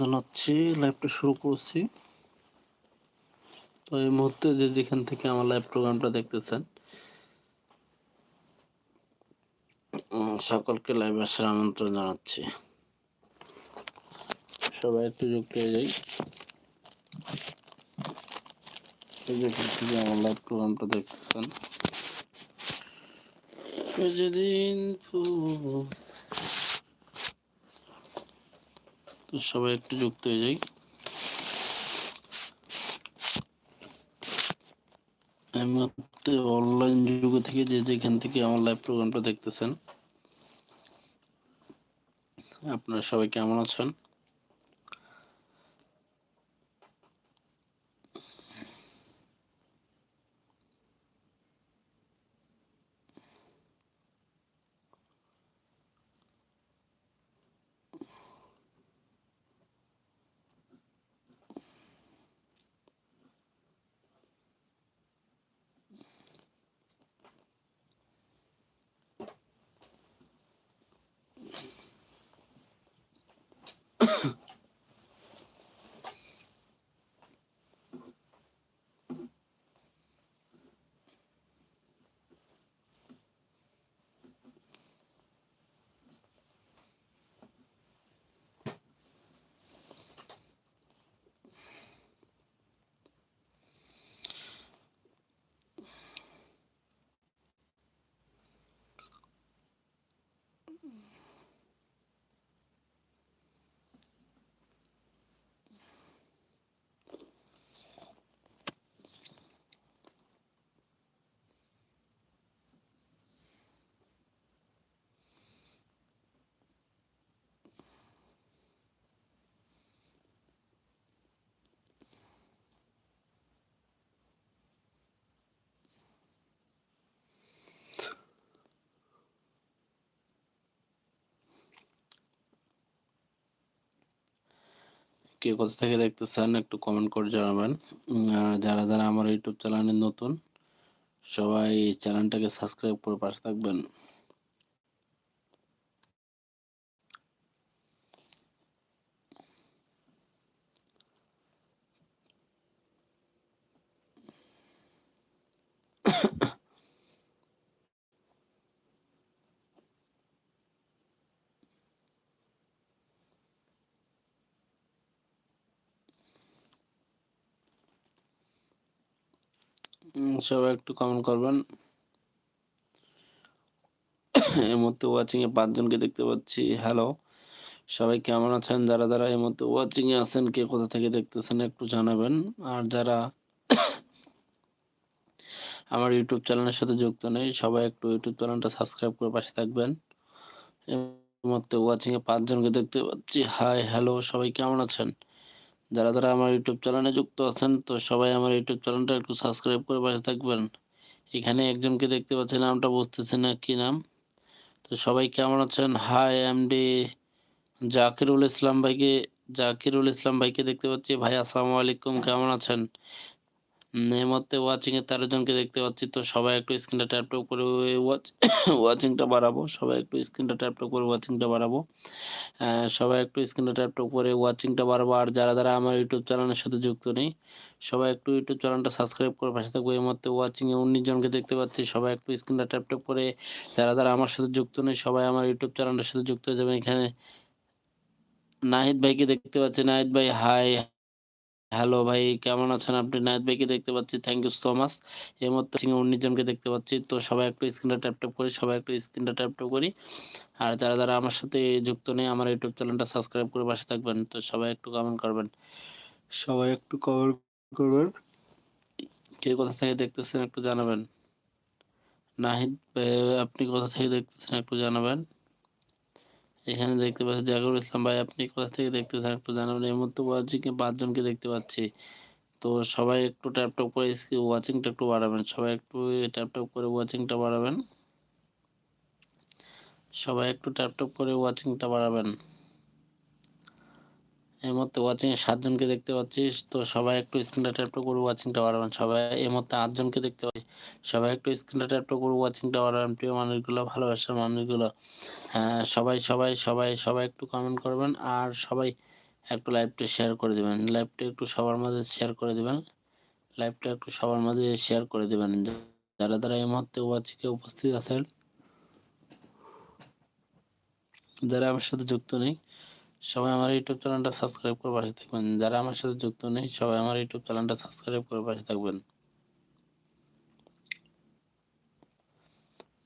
জানাচ্ছি লাইভটা শুরু করছি। তো এই মুহূর্তে যে যেখান থেকে আমার লাইভ প্রোগ্রামটা দেখতেছেন সকলকে লাইভ আসার আমন্ত্রণ জানাচ্ছি। সবাই একটু যুক্ত হয়ে যাই। যেখান থেকে আমার লাইভ প্রোগ্রামটা দেখতেছেন। যেদিন তো সবাই একটু যুক্ত হয়ে যাই। মুহূর্তে অনলাইন যুগ থেকে যে যেখান থেকে আমার লাইভ প্রোগ্রামটা দেখতেছেন, আপনারা সবাই কেমন আছেন? Mm. কে কোথা থেকে দেখতেছেন, একটু কমেন্ট করে জানাবেন। আর যারা যারা আমার ইউটিউব চ্যানেলে নতুন, সবাই চ্যানেলটাকে সাবস্ক্রাইব করে পাশে থাকবেন। সবাই একটু কমেন্ট করবেন। এই মুহূর্তে ওয়াচিং এ পাঁচজনকে দেখতে পাচ্ছি। হ্যালো সবাই কেমন আছেন? যারা যারা এই মুহূর্তে ওয়াচিং এ আছেন, কে কোথা থেকে দেখতেছেন একটু জানাবেন। আর যারা আমার ইউটিউব চ্যানেলের সাথে যুক্ত নেই, সবাই একটু ইউটিউব চ্যানেলটা সাবস্ক্রাইব করে পাশে থাকবেন। এই মুহূর্তে ওয়াচিং এ পাঁচজনকে দেখতে পাচ্ছি। হাই হ্যালো সবাই কেমন আছেন? যারা যারা আমার ইউটিউব চ্যানেলে যুক্ত আছেন, তো সবাই আমার ইউটিউব চ্যানেলটা একটু সাবস্ক্রাইব করে পাশে থাকবেন। এখানে একজনকে দেখতে পাচ্ছি, নামটা বুঝতেছি না কি নাম। তো সবাই কেমন আছেন? হাই এমডি জাকিরুল ইসলাম ভাইকে, জাকিরুল ইসলাম ভাইকে দেখতে পাচ্ছি। ভাই, আসসালামু আলাইকুম, কেমন আছেন? এই মুহূর্তে ওয়াচিং এ তেরো জনকে দেখতে পাচ্ছি। তো সবাই একটু স্ক্রিনটা ট্যাপ ট্যাপ করে ওয়াচ ওয়াচিংটা বাড়াবো। সবাই একটু স্ক্রিনটা ট্যাপ ট্যাপ করে ওয়াচিংটা বাড়াবো। সবাই একটু স্ক্রিনটা ট্যাপ ট্যাপ করে ওয়াচিংটা বাড়াবো। আর যারা যারা আমার ইউটিউব চ্যানেলের সাথে যুক্ত নেই, সবাই একটু ইউটিউব চ্যানেলটা সাবস্ক্রাইব করে পাশে থাকব। এই মুহূর্তে ওয়াচিং এ উনিশ জনকে দেখতে পাচ্ছি। সবাই একটু স্ক্রিনটা ট্যাপ ট্যাপ করে যারা যারা আমার সাথে যুক্ত নেই, সবাই আমার ইউটিউব চ্যানেলের সাথে যুক্ত হয়ে যাবে এখানে নাহিদ ভাইকে দেখতে পাচ্ছি। নাহিদ ভাই হাই হ্যালো ভাই কেমন আছেন আপনি? নাহিদ ভাইকে দেখতে পাচ্ছি থ্যাংক ইউ সো মাচ এই মুহূর্তে উনিশ জনকে দেখতে পাচ্ছি তো সবাই একটু স্ক্রিনটা ট্যাপ ট্যাপ করি সবাই একটু স্ক্রিনটা ট্যাপ ট্যাপ করি। আর যারা যারা আমার সাথে যুক্ত নেই আমার ইউটিউব চ্যানেলটা সাবস্ক্রাইব করে পাশে থাকবেন তো সবাই একটু কমেন্ট করবেন। সবাই একটু কমেন্ট করবেন। কে কোথা থেকে দেখতেছেন একটু জানাবেন। নাহিদ আপনি কোথা থেকে দেখতেছেন একটু জানাবেন। এখানে দেখতে পাচ্ছি জাকির ইসলাম ভাই, আপনি কোথা থেকে দেখতেছেন একটু জানাবেন। এই মুহূর্তে ওয়াচিংয়ে পাঁচজনকে দেখতে পাচ্ছি। তো সবাই একটু ট্যাপটপ ট্যাপ করে ওয়াচিংটা একটু বাড়াবেন। সবাই একটু ট্যাপটপ ট্যাপ করে ওয়াচিংটা বাড়াবেন। সবাই একটু ট্যাপটপ ট্যাপ করে ওয়াচিংটা বাড়াবেন। এই মুহূর্তে ওয়াচিং এ সাতজনকে দেখতে পাচ্ছিস তো সবাই একটু স্ক্রিনটা ট্যাপ ট্যাপ করে ওয়াচিংটা বাড়াবেন সবাই। এই মুহূর্তে আটজনকে দেখতে পাচ্ছি। সবাই একটু স্ক্রিনটা ট্যাপ ট্যাপ করে ওয়াচিংটা বাড়াবেন। প্রিয় মানুষগুলো, ভালোবাসার মানুষগুলো। হ্যাঁ সবাই সবাই সবাই সবাই একটু কমেন্ট করবেন আর সবাই একটু লাইভটা শেয়ার করে দেবেন। লাইভটা একটু সবার মাঝে শেয়ার করে দেবেন। লাইভটা একটু সবার মাঝে শেয়ার করে দেবেন। যারা যারা এই মুহূর্তে ওয়াচিকে উপস্থিত আছেন, যারা আমার সাথে যুক্ত নেই সবাই আমার ইউটিউব চ্যানেলটা সাবস্ক্রাইব করে পাশে থাকবেন। যারা আমার সাথে যুক্ত নেই, সবাই আমার ইউটিউব চ্যানেলটা সাবস্ক্রাইব করে পাশে থাকবেন।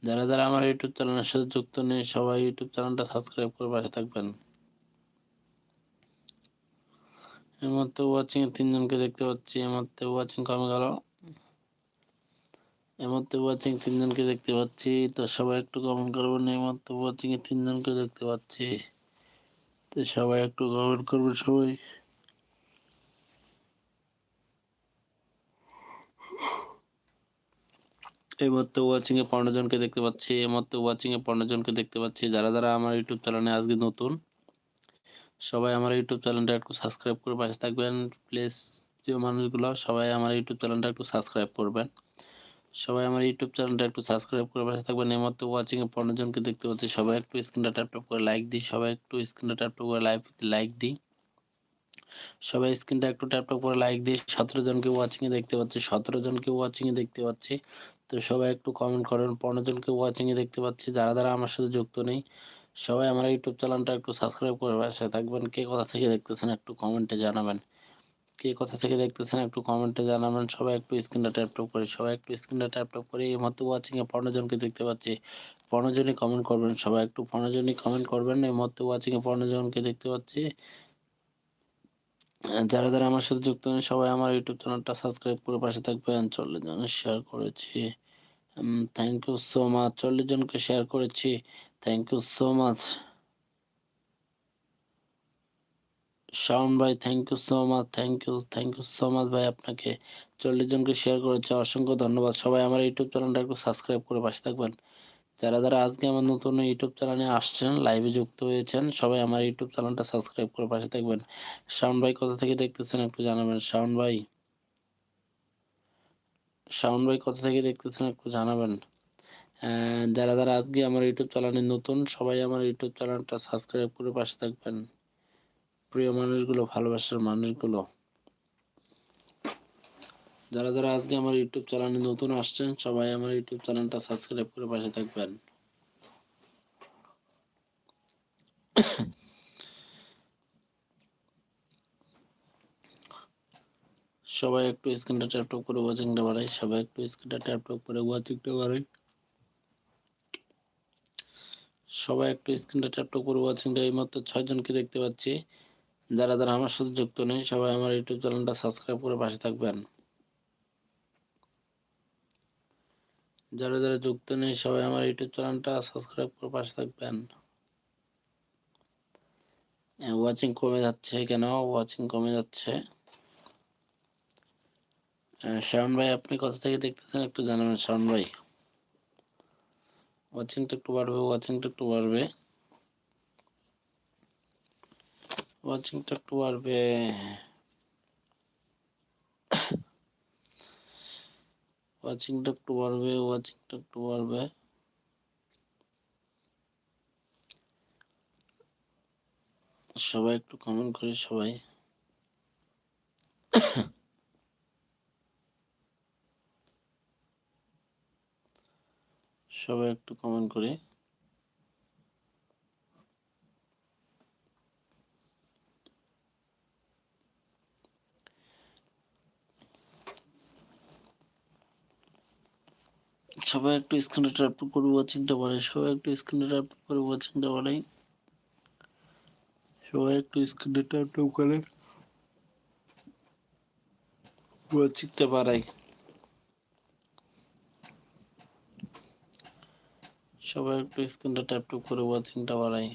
যারা যারা আমার ইউটিউব চ্যানেলের সাথে যুক্ত নেই, সবাই ইউটিউব চ্যানেলটা সাবস্ক্রাইব করে পাশে থাকবেন। এই মুহূর্তে ওয়াচিং তিনজনকে দেখতে পাচ্ছি। এই মুহূর্তে ওয়াচিং কমে গেল। এই মুহূর্তে ওয়াচিং তিনজনকে দেখতে পাচ্ছি। তো সবাই একটু কমেন্ট করবেন। এই মুহূর্তে ওয়াচিং এ তিনজনকে দেখতে পাচ্ছি। তো সবাই একটু কমেন্ট করবেন সবাই। এই মুহূর্তে ওয়াচিং এ পনেরো জনকে দেখতে পাচ্ছি, এই মুহূর্তে ওয়াচিং এ পনেরো জনকে দেখতে পাচ্ছি। যারা যারা আমার ইউটিউব চ্যানেলে আজকে নতুন, সবাই আমার ইউটিউব চ্যানেলটা একটু সাবস্ক্রাইব করে পাশে থাকবেন। প্লিজ যে মানুষগুলো, সবাই আমার ইউটিউব চ্যানেলটা একটু সাবস্ক্রাইব করবেন। সবাই আমার ইউটিউব চ্যানেলটা একটু সাবস্ক্রাইব করে পাশে থাকবেন। এই মধ্যে ওয়াচিং এ পনেরো জনকে দেখতে পাচ্ছি? সবাই একটু স্ক্রিনটা ট্যাপ ট্যাপ করে লাইক দিই। সবাই একটু স্ক্রিনটা ট্যাপ ট্যাপ করে লাইভ লাইক দিই। সবাই স্ক্রিনটা একটু ট্যাপ ট্যাপ করে লাইক দিই। সতেরো জনকে ওয়াচিং এ দেখতে পাচ্ছি। সতেরো জনকে ওয়াচিং এ দেখতে পাচ্ছি। তো সবাই একটু কমেন্ট করেন। পনেরো জনকে ওয়াচিং এ দেখতে পাচ্ছি। যারা যারা আমার সাথে যুক্ত নেই, সবাই আমার ইউটিউব চ্যানেলটা একটু সাবস্ক্রাইব করে পাশে থাকবেন। কে কোথা থেকে দেখতেছেন একটু কমেন্টে জানাবেন। কে কোথা থেকে দেখতেছেন একটু কমেন্টে জানাবেন। সবাই একটু স্ক্রিনটা ট্যাপ ট্যাপ করে, সবাই একটু স্ক্রিনটা ট্যাপ ট্যাপ করে। এই মতো ওয়াচিং এ পনেরো জনকে দেখতে পাচ্ছি। পনেরো জনই কমেন্ট করবেন সবাই একটু পনেরো জনই কমেন্ট করবেন। এই মতো ওয়াচিং এ পনেরো জনকে দেখতে পাচ্ছি। যারা যারা আমার সাথে যুক্ত নেই সবাই আমার ইউটিউব চ্যানেলটা সাবস্ক্রাইব করে পাশে থাকবেন। চল্লিশ জন শেয়ার করেছি। থ্যাংক ইউ সো মাচ চল্লিশ জনকে শেয়ার করেছি। Thank you so much Shaon ভাই thank you so much thank you thank you so much ভাই আপনাকে চল্লিশ জনকে শেয়ার করেছে, অসংখ্য ধন্যবাদ। সবাই আমার ইউটিউব চ্যানেলটা একটু সাবস্ক্রাইব করে পাশে থাকবেন। যারা যারা আজকে আমার নতুন ইউটিউব চ্যানেলে আসছেন লাইভে যুক্ত হয়েছেন, সবাই আমার ইউটিউব চ্যানেলটা সাবস্ক্রাইব করে পাশে থাকবেন। শাওন ভাই, কোথা থেকে দেখতেছেন একটু জানাবেন? শাওন ভাই শাওন ভাই, কোথা থেকে দেখতেছেন একটু জানাবেন? যারা যারা আজকে আমার ইউটিউব চ্যানেলে নতুন, সবাই আমার ইউটিউব চ্যানেলটা সাবস্ক্রাইব করে পাশে থাকবেন। প্রিয় মানুষগুলো, ভালোবাসার মানুষগুলো। যারা যারা আজকে আমার ইউটিউব চ্যানেলে নতুন আসছেন, সবাই আমার ইউটিউব চ্যানেলটা সাবস্ক্রাইব করে পাশে থাকবেন। সবাই একটু স্ক্রিনটা ট্যাপ ট্যাপ করে ওয়াচিংটা বাড়াই, সবাই একটু স্ক্রিনটা ট্যাপ ট্যাপ করে ওয়াচিংটা বাড়াই। সবাই একটু স্ক্রিনটা ট্যাপ ট্যাপ করে ওয়াচিংটা, এই মাত্র ছয়জনকে দেখতে পাচ্ছি। যারা যারা আমার সাথে যুক্ত নেই, সবাই আমার ইউটিউব চ্যানেলটা সাবস্ক্রাইব করে পাশে থাকবেন। যারা যারা যুক্ত নেই, সবাই আমার ইউটিউব চ্যানেলটা সাবস্ক্রাইব করে পাশে থাকবেন। ওয়াচিং কমে যাচ্ছে কেন? ওয়াচিং কমে যাচ্ছে। শাওন ভাই, আপনি কোথা থেকে দেখতেছেন? একটু জানাবেন শাওন ভাই। ওয়াচিংটা একটু বাড়বে ওয়াচিংটা একটু বাড়বে। ওয়াচিংটা একটু বাড়বে। ওয়াচিংটা একটু বাড়বে ওয়াচিংটা একটু বাড়বে। সবাই একটু কমেন্ট করি সবাই। সবাই একটু কমেন্ট করি। সবাই একটু স্ক্রিনে ট্যাপ করে ওয়াচিংটা বাড়াই সবাই একটু স্ক্রিনে ট্যাপ করে ওয়াচিংটা বাড়াই সবাই একটু স্ক্রিনে ট্যাপ ট্যাপ করে। ওয়াচিংটা বাড়াই। সবাই একটু স্ক্রিনটা ট্যাপ ট্যাপ করে ওয়াচিংটা বাড়াই।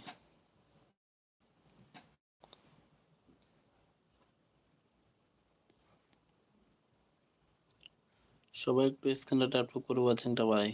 সবাই একটু স্ক্রিনটা ট্যাপ করে ওয়াচিংটা বাড়াই।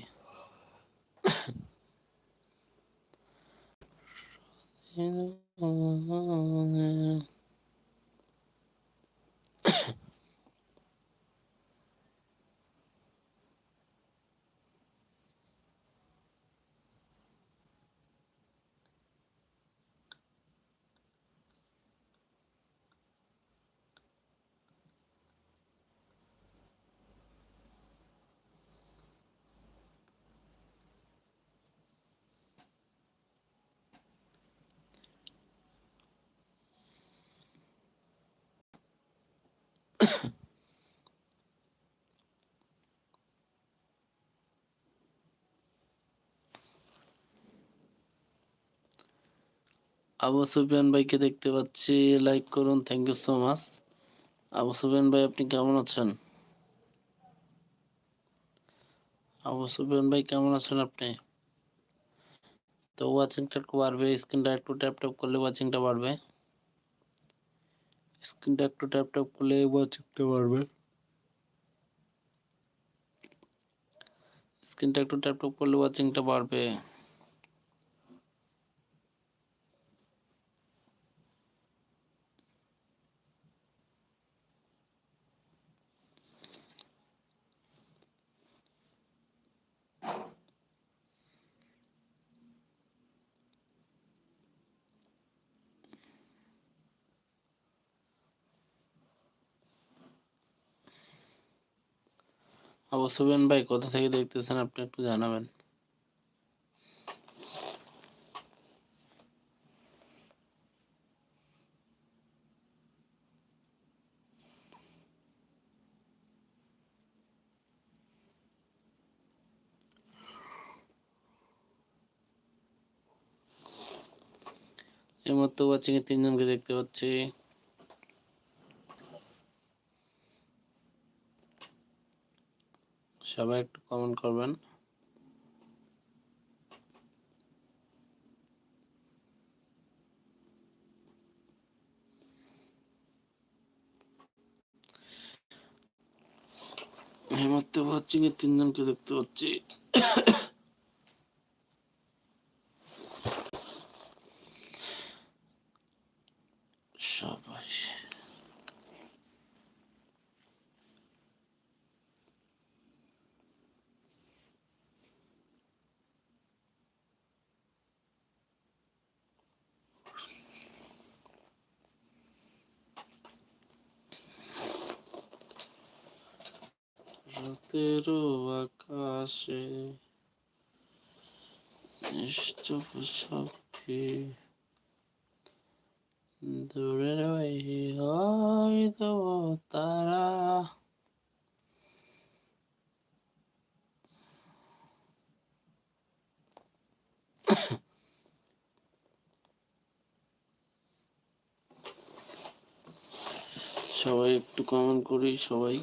আবু সুফিয়ান ভাইকে দেখতে পাচ্ছি লাইক করুন thank you so much Abu Sufian ভাই, আপনি কেমন আছেন? আবু সুফিয়ান ভাই, কেমন আছেন আপনি? তো ওয়াচিংটা একটু বাড়বে স্ক্রিনটা একটু ট্যাপ ট্যাপ করলে ওয়াচিংটা বাড়বে। স্ক্রিনটা একটু ট্যাপ ট্যাপ করলে ওয়াচিংটা পারবে। স্ক্রিনটা একটু ট্যাপ ট্যাপ করলে ওয়াচিংটা বাড়বে। আবু সুবেন ভাই, কোথা থেকে দেখতেছেন আপনি একটু জানাবেন। এই মুহূর্তে ওয়াচিং তিনজনকে দেখতে পাচ্ছি। সবাই একটু কমেন্ট করবেন। এই মুহূর্তে ওয়াচিং এ তিনজনকে দেখতে পাচ্ছি সবাই রাতের আকাশে নিশ্চুপ সাক্ষী দূরে রই হয়তো তারা। সবাই একটু কমেন্ট করি সবাই।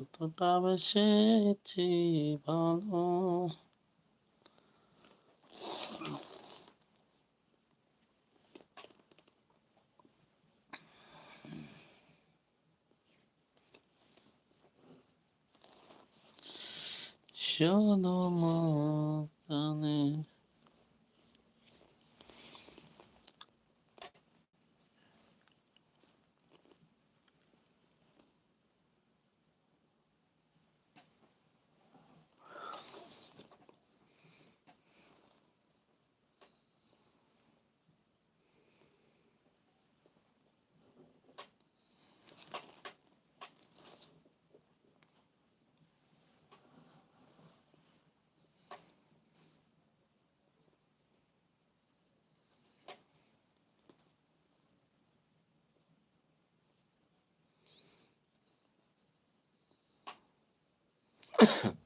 কতটা বেশি ভালো? শুধু মনে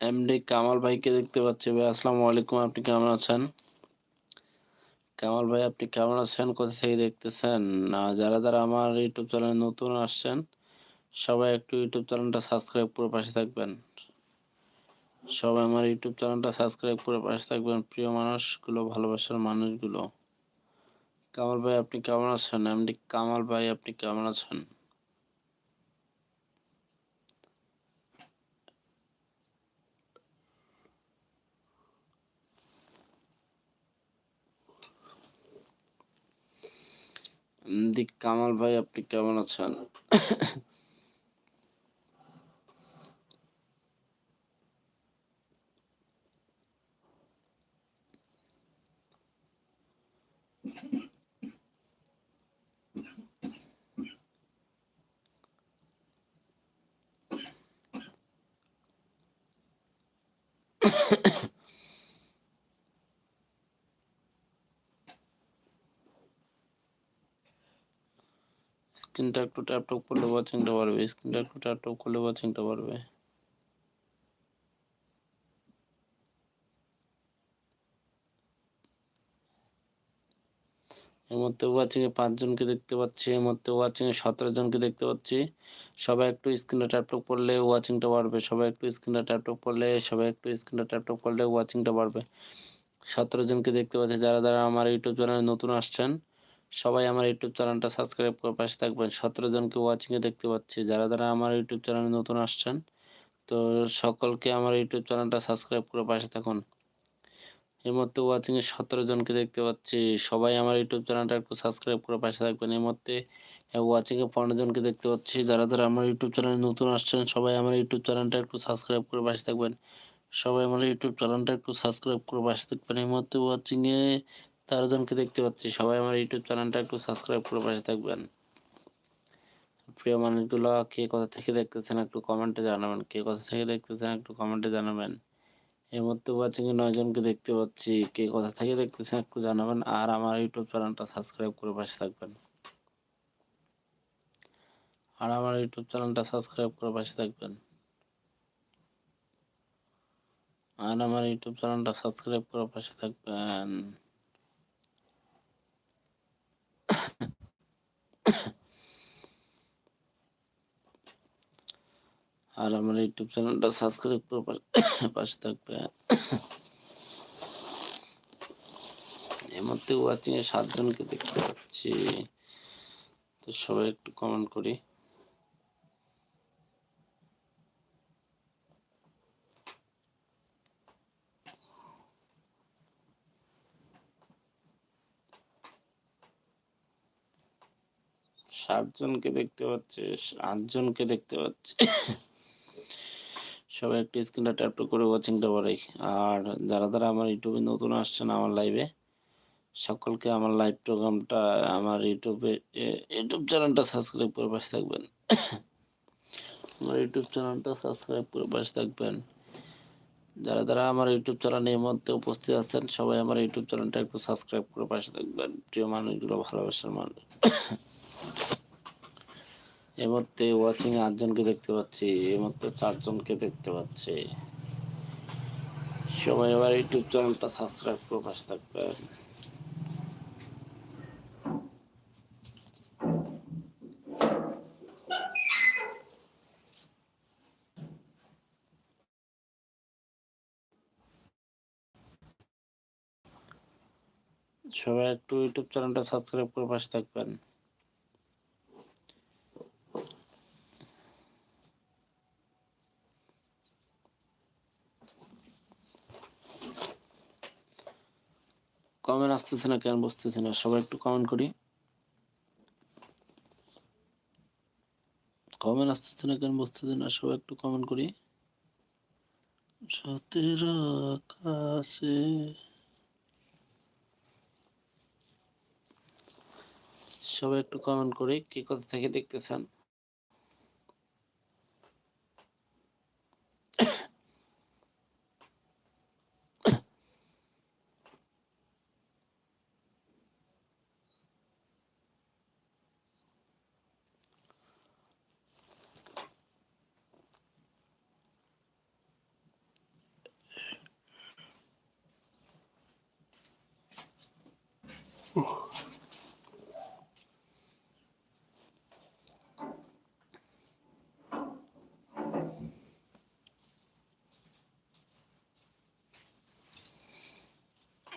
এমডি কামাল ভাইকে দেখতে পাচ্ছি ভাই। আসসালামু আলাইকুম, আপনি কেমন আছেন? কামাল ভাই, আপনি কেমন আছেন? কোথা থেকে দেখতেছেন? না, যারা যারা আমার ইউটিউব চ্যানেলে নতুন আসছেন, সবাই একটু ইউটিউব চ্যানেলটা সাবস্ক্রাইব করে পাশে থাকবেন। সবাই আমার ইউটিউব চ্যানেলটা সাবস্ক্রাইব করে পাশে থাকবেন প্রিয় মানুষগুলো, ভালোবাসার মানুষগুলো। কামাল ভাই, আপনি কেমন আছেন? এমডি কামাল ভাই, আপনি কেমন আছেন? দিক, কামাল ভাই, আপনি কেমন আছেন? স্ক্রিনটা একটু ট্যাপ টপ করলে ওয়াচিংটা বাড়বে স্ক্রিনটা একটু ট্যাপ টপ করলে ওয়াচিংটা বাড়বে মধ্যে ওয়াচিং এ পাঁচজনকে দেখতে পাচ্ছি, এর মধ্যে ওয়াচিং এ সতেরো জনকে দেখতে পাচ্ছি। সবাই একটু স্ক্রিনে ট্যাপ টপ করলে ওয়াচিংটা বাড়বে। সবাই একটু স্ক্রিনে ট্যাপ টপ করলে, সবাই একটু স্ক্রিনে ট্যাপ টপ করলে ওয়াচিংটা বাড়বে। সতেরো জনকে দেখতে পাচ্ছি, যারা যারা আমার ইউটিউব চ্যানেলে নতুন আসছেন, সবাই আমার ইউটিউব চ্যানেলটা সাবস্ক্রাইব করে পাশে থাকবেন। সতেরো জনকে ওয়াচিংয়ে দেখতে পাচ্ছি, যারা যারা আমার ইউটিউব চ্যানেলে নতুন আসছেন, তো সকলকে আমার ইউটিউব চ্যানেলটা সাবস্ক্রাইব করে পাশে থাকুন। এই মধ্যে ওয়াচিংয়ে সতেরো জনকে দেখতে পাচ্ছি। সবাই আমার ইউটিউব চ্যানেলটা একটু সাবস্ক্রাইব করে পাশে থাকবেন। এই মধ্যে ওয়াচিংয়ে পনেরো জনকে দেখতে পাচ্ছি। যারা যারা আমার ইউটিউব চ্যানেলে নতুন আসছেন, সবাই আমার ইউটিউব চ্যানেলটা একটু সাবস্ক্রাইব করে পাশে থাকবেন। সবাই আমার ইউটিউব চ্যানেলটা একটু সাবস্ক্রাইব করে পাশে থাকবেন। এই মুহূর্তে ওয়াচিংয়ে তেরো জনকে দেখতে পাচ্ছি। সবাই আমার ইউটিউব চ্যানেলটা একটু সাবস্ক্রাইব করে পাশে থাকবেন। প্রিয় মানুষগুলো, কে কোথা থেকে দেখতেছেন একটু কমেন্টে জানাবেন। কে কোথা থেকে দেখতেছেন একটু কমেন্টে জানাবেন। এর মধ্যে ওয়াচিং কি নয় জনকে দেখতে পাচ্ছি। কে কোথা থেকে দেখতেছেন একটু জানাবেন। আর আমার ইউটিউব চ্যানেলটা সাবস্ক্রাইব করে পাশে থাকবেন। আর আমার ইউটিউব চ্যানেলটা সাবস্ক্রাইব করে পাশে থাকবেন। আর আমার ইউটিউব চ্যানেলটা সাবস্ক্রাইব করে পাশে থাকবেন। আর আমার ইউটিউব চ্যানেলটা সাবস্ক্রাইব করে পাশে থাকবে। এই মধ্যে ওয়াচিং এ সাতজনকে দেখতে পাচ্ছি। তো সবাই একটু কমেন্ট করি। সাতজনকে দেখতে পাচ্ছি, আটজনকে দেখতে পাচ্ছি। সবাই একটু স্ক্রিনটা ট্যাপ করে ওয়াচিংটা বাড়াই। আর যারা যারা আমার ইউটিউবে নতুন আসছেন আমার লাইভে সকলকে আমার লাইভ প্রোগ্রামটা আমার ইউটিউবে ইউটিউব চ্যানেলটা সাবস্ক্রাইব করে পাশে থাকবেন। আমার ইউটিউব চ্যানেলটা সাবস্ক্রাইব করে পাশে থাকবেন। যারা যারা আমার ইউটিউব চ্যানেলের মধ্যে উপস্থিত আছেন, সবাই আমার ইউটিউব চ্যানেলটা একটু সাবস্ক্রাইব করে পাশে থাকবেন। প্রিয় মানুষগুলো, ভালোবাসার মানুষ। এই মুহূর্তে ওয়াচিং এ আটজনকে দেখতে পাচ্ছি এই মুহূর্তে চারজনকে দেখতে পাচ্ছি। সবাই আবার ইউটিউব চ্যানেলটা সাবস্ক্রাইব করে পাশে থাকবেন। সবাই একটু ইউটিউব চ্যানেলটা সাবস্ক্রাইব করে পাশে থাকবেন কমেন্ট আসতেছে না, কেন বসতেছে না, সবাই একটু কমেন্ট করি। কমেন্ট আসতেছে না, কেন বসতেছে না, সবাই একটু কমেন্ট করি। সতেরো আকাশে সবাই একটু কমেন্ট করি, কি কথা থেকে দেখতেছেন?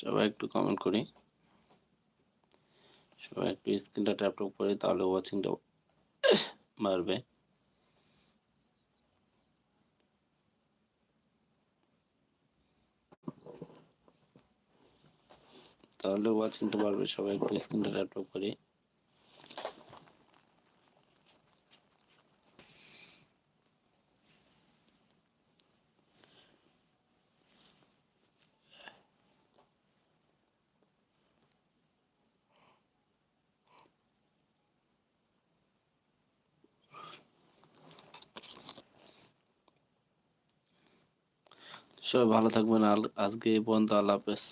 সবাই একটু কমেন্ট করি। সবাই একটু স্ক্রিনটা ট্যাপ ট্যাপ করি, তাহলে ওয়াচিংটা বাড়বে। তাহলে ওয়াচিংটা বাড়বে, সবাই একটু স্ক্রিনটা ট্যাপটপ ট্যাপ করি। সবাই ভালো থাকবেন। আজকে পর্যন্ত আল্লাহ হাফেজ।